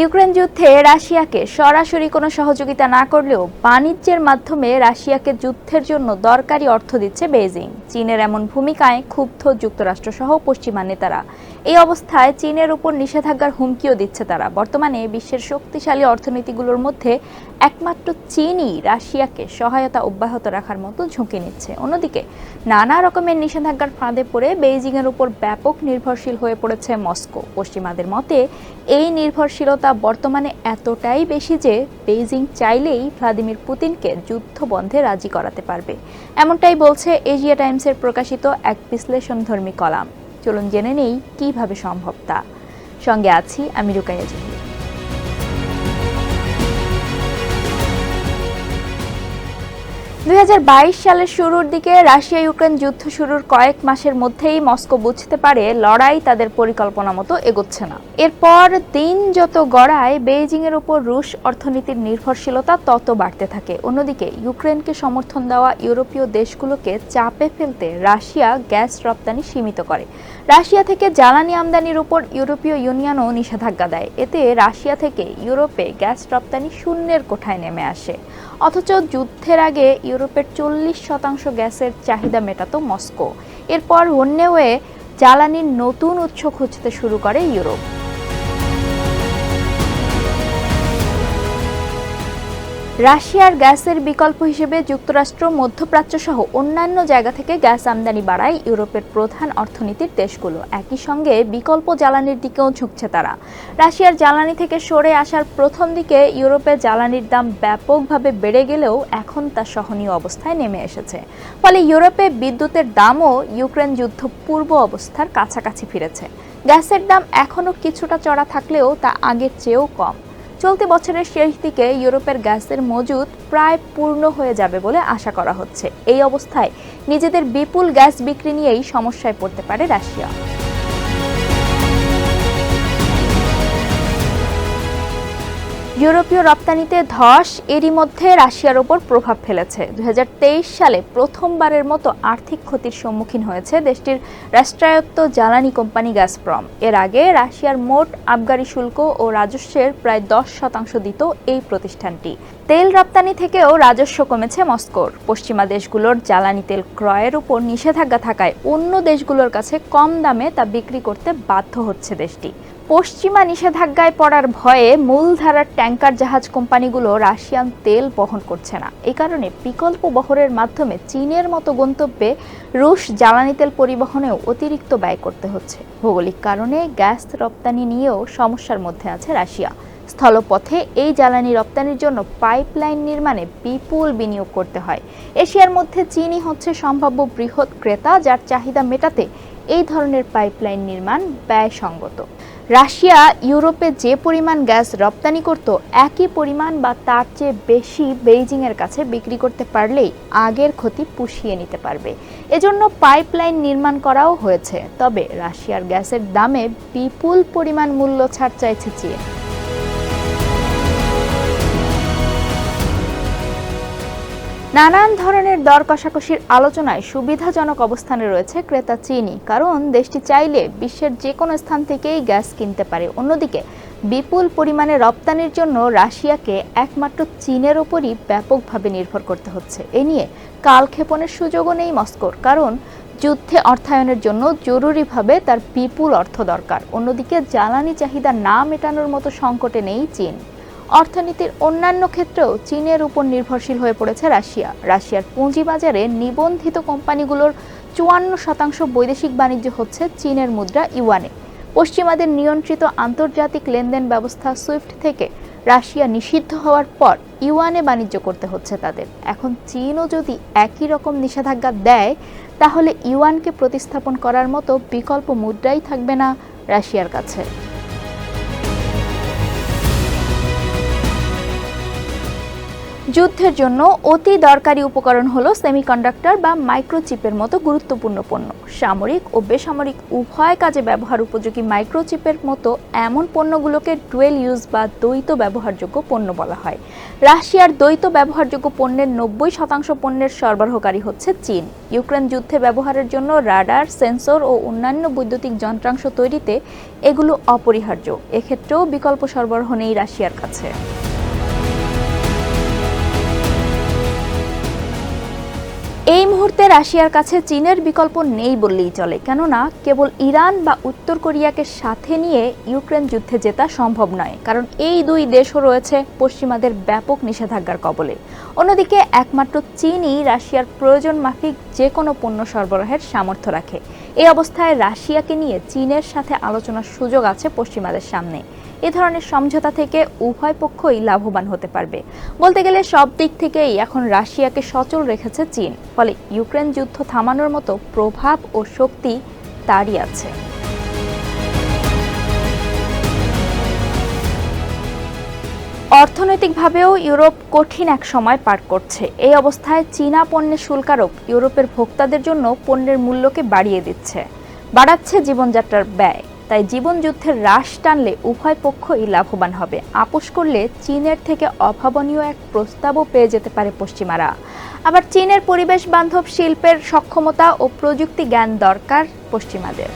Ukraine যুদ্ধে রাশিয়াকে সরাসরি কোনো সহযোগিতা না করলেও বাণিজ্যের মাধ্যমে রাশিয়াকে যুদ্ধের জন্য দরকারি অর্থ দিচ্ছে বেইজিং। চীনের এমন ভূমিকায় ক্ষুব্ধ যুক্তরাষ্ট্রসহ পশ্চিমা নেতারা। এই অবস্থায় চীনের উপর নিষেধাজ্ঞার হুমকিও দিচ্ছে তারা। বর্তমানে বিশ্বের শক্তিশালী অর্থনীতিগুলোর মধ্যে একমাত্র চীনই রাশিয়াকে সহায়তা অব্যাহত রাখার মতো ঝুঁকি নিচ্ছে। অন্যদিকে, নানা রকমের নিষেধাজ্ঞার ফাঁদে পড়ে বেইজিংয়ের উপর ব্যাপক নির্ভরশীল হয়ে পড়েছে মস্কো। পশ্চিমাদের মতে, এই নির্ভরশীলতা বর্তমানে এতটাই বেশি যে বেইজিং চাইলেই ভ্লাদিমির পুতিনকে যুদ্ধ বন্ধে রাজি করাতে পারবে। এমনটাই বলছে এশিয়া টাইমসের প্রকাশিত এক বিশ্লেষণধর্মী কলাম। চলুন জেনে নেই কীভাবে সম্ভব তা। সঙ্গে আছি আমি রুকাইয়া জাহির দুই হাজার বাইশ সালের শুরুর দিকে রাশিয়া ইউক্রেন যুদ্ধ শুরুর কয়েক মাসের মধ্যেই মস্কো বুঝতে পারে লড়াই তাদের পরিকল্পনা মতো এগোচ্ছে না। এরপর দিন যত গড়ায় বেইজিং এর উপর রুশ অর্থনীতির নির্ভরশীলতা তত বাড়তে থাকে। অন্যদিকে, ইউক্রেনকে সমর্থন দেওয়া ইউরোপীয় দেশগুলোকে চাপে ফেলতে রাশিয়া গ্যাস রপ্তানি সীমিত করে। রাশিয়া থেকে জ্বালানি আমদানির উপর ইউরোপীয় ইউনিয়নও নিষেধাজ্ঞা দেয়। এতে রাশিয়া থেকে ইউরোপে গ্যাস রপ্তানি শূন্যের কোঠায় নেমে আসে। অথচ যুদ্ধের আগে ইউরোপের চল্লিশ শতাংশ গ্যাসের চাহিদা মেটাতো মস্কো। এরপর অন্যওয়ে জ্বালানির নতুন উৎস খুঁজতে শুরু করে ইউরোপ। রাশিয়ার গ্যাসের বিকল্প হিসেবে যুক্তরাষ্ট্র মধ্যপ্রাচ্য সহ অন্যান্য জায়গা থেকে গ্যাস আমদানি বাড়ায় ইউরোপের প্রধান অর্থনীতির দেশগুলো। একই সঙ্গে বিকল্প জ্বালানির দিকেও ঝুঁকছে তারা। রাশিয়ার জ্বালানি থেকে সরে আসার প্রথম দিকে ইউরোপে জ্বালানির দাম ব্যাপকভাবে বেড়ে গেলেও এখন তা সহনীয় অবস্থায় নেমে এসেছে। ফলে ইউরোপে বিদ্যুতের দামও ইউক্রেন যুদ্ধ পূর্ব অবস্থার কাছাকাছি ফিরেছে। গ্যাসের দাম এখনও কিছুটা চড়া থাকলেও তা আগের চেয়েও কম। চলতি বছরের শেষ দিকে ইউরোপের গ্যাসের মজুদ প্রায় পূর্ণ হয়ে যাবে বলে আশা করা হচ্ছে। এই অবস্থায় নিজেদের বিপুল গ্যাস বিক্রি নিয়েই সমস্যায় পড়তে পারে রাশিয়া। ইউরোপীয় রপ্তানিতে ধস, এরই মধ্যে রাশিয়ার ওপর প্রভাব ফেলেছে। দু হাজার তেইশ সালে প্রথমবারের মতো আর্থিক ক্ষতির সম্মুখীন হয়েছে দেশটির রাষ্ট্রায়ত্ত জ্বালানি কোম্পানি গ্যাসপ্রম এর আগে রাশিয়ার মোট আবগারি শুল্ক ও রাজস্বের প্রায় দশ শতাংশ দিত এই প্রতিষ্ঠানটি। তেল রপ্তানি থেকেও রাজস্ব কমেছে মস্কোর। পশ্চিমা দেশগুলোর জ্বালানি তেল ক্রয়ের উপর নিষেধাজ্ঞা থাকায় অন্য দেশগুলোর কাছে কম দামে তা বিক্রি করতে বাধ্য হচ্ছে দেশটি। পশ্চিমা নিষেধাজ্ঞায় পড়ার ভয়ে মূলধারার ট্যাঙ্কার জাহাজ কোম্পানিগুলো রাশিয়ান তেল বহন করছে না। এই কারণে বিকল্প বহরের মাধ্যমে চীনের মতো গন্তব্যে রুশ জ্বালানি তেল পরিবহনেও অতিরিক্ত ব্যয় করতে হচ্ছে। ভৌগোলিক কারণে গ্যাস রপ্তানি নিয়েও সমস্যার মধ্যে আছে রাশিয়া। স্থলপথে এই জ্বালানি রপ্তানির জন্য পাইপলাইন নির্মাণে বিপুল বিনিয়োগ করতে হয়। এশিয়ার মধ্যে চীনই হচ্ছে সম্ভাব্য বৃহৎ ক্রেতা, যার চাহিদা মেটাতে এই ধরনের পাইপলাইন নির্মাণ ব্যয়সঙ্গত রাশিয়া ইউরোপে যে পরিমাণ গ্যাস রপ্তানি করত, একই পরিমাণ বা তার চেয়ে বেশি বেইজিংয়ের কাছে বিক্রি করতে পারলেই আগের ক্ষতি পুষিয়ে নিতে পারবে। এজন্য পাইপলাইন নির্মাণ করাও হয়েছে। তবে রাশিয়ার গ্যাসের দামে বিপুল পরিমাণ মূল্য ছাড় চাইছে চীন। নানান ধরনের দর কষাকষির আলোচনায় সুবিধাজনক অবস্থানে রয়েছে ক্রেতা চিনি। কারণ দেশটি চাইলে বিশ্বের যে কোনো স্থান থেকেই গ্যাস কিনতে পারে। অন্যদিকে, বিপুল পরিমাণে রপ্তানির জন্য রাশিয়াকে একমাত্র চীনের ওপরই ব্যাপকভাবে নির্ভর করতে হচ্ছে। এ নিয়ে কালক্ষেপণের সুযোগও নেই মস্কোর, কারণ যুদ্ধে অর্থায়নের জন্য জরুরিভাবে তার বিপুল অর্থ দরকার। অন্যদিকে, জ্বালানি চাহিদা না মেটানোর মতো সংকটে নেই চীন। অর্থনীতির অন্যান্য ক্ষেত্রেও চীনের উপর নির্ভরশীল হয়ে পড়েছে রাশিয়া। রাশিয়ার পুঁজিবাজারে নিবন্ধিত কোম্পানিগুলোর চুয়ান্ন শতাংশ বৈদেশিক বাণিজ্য হচ্ছে চীনের মুদ্রা ইউয়ানে। পশ্চিমাদের নিয়ন্ত্রিত আন্তর্জাতিক লেনদেন ব্যবস্থা সুইফট থেকে রাশিয়া নিষিদ্ধ হওয়ার পর ইউয়ানে বাণিজ্য করতে হচ্ছে তাদের। এখন চীনও যদি একই রকম নিষেধাজ্ঞা দেয়, তাহলে ইউয়ানকে প্রতিস্থাপন করার মতো বিকল্প মুদ্রাই থাকবে না রাশিয়ার কাছে। যুদ্ধের জন্য অতি দরকারি উপকরণ হলো সেমিকন্ডাক্টর বা মাইক্রোচিপের মতো গুরুত্বপূর্ণ পণ্য। সামরিক ও বেসামরিক উভয় কাজে ব্যবহার উপযোগী মাইক্রোচিপের মতো এমন পণ্যগুলোকে ডুয়েল ইউজ বা দ্বৈত ব্যবহারযোগ্য পণ্য বলা হয়। রাশিয়ার দ্বৈত ব্যবহারযোগ্য পণ্যের নব্বই শতাংশ পণ্যের সরবরাহকারী হচ্ছে চীন। ইউক্রেন যুদ্ধে ব্যবহারের জন্য রাডার, সেন্সর ও অন্যান্য বৈদ্যুতিক যন্ত্রাংশ তৈরিতে এগুলো অপরিহার্য। এক্ষেত্রেও বিকল্প সরবরাহ নেই রাশিয়ার কাছে। মুহূর্তে রাশিয়ার কাছে চীনের বিকল্প নেই বললেই চলে। কেননা, কেবল ইরান বা উত্তর কোরিয়াকে সাথে নিয়ে ইউক্রেন যুদ্ধে জেতা সম্ভব নয়। কারণ এই দুই দেশও রয়েছে পশ্চিমাদের ব্যাপক নিষেধাজ্ঞার কবলে। অন্যদিকে, একমাত্র চীনই রাশিয়ার প্রয়োজন মাফিক যে কোনো পণ্য সরবরাহের সামর্থ্য রাখে। এই অবস্থায় রাশিয়াকে নিয়ে চীনের সাথে আলোচনার সুযোগ আছে পশ্চিমাদের সামনে। এ ধরনের সমঝোতা থেকে উভয় পক্ষই লাভবান হতে পারবে। বলতে গেলে সব দিক থেকেই এখন রাশিয়াকে সচল রেখেছে চীন, ফলে ইউক্রেন যুদ্ধ থামানোর মতো প্রভাব ও শক্তি তারই আছে। অর্থনৈতিকভাবেও ইউরোপ কঠিন এক সময় পার করছে। এই অবস্থায় চীনা পণ্যের শুল্কারোপ ইউরোপের ভোক্তাদের জন্য পণ্যের মূল্যকে বাড়িয়ে দিচ্ছে। বাড়াচ্ছে জীবনযাত্রার ব্যয়। তাই জীবনযুদ্ধের হ্রাস টানলে উভয় পক্ষই লাভবান হবে। আপোষ করলে চীনের থেকে অভাবনীয় এক প্রস্তাবও পেয়ে যেতে পারে পশ্চিমারা। আবার চীনের পরিবেশ বান্ধব শিল্পের সক্ষমতা ও প্রযুক্তি জ্ঞান দরকার পশ্চিমাদের।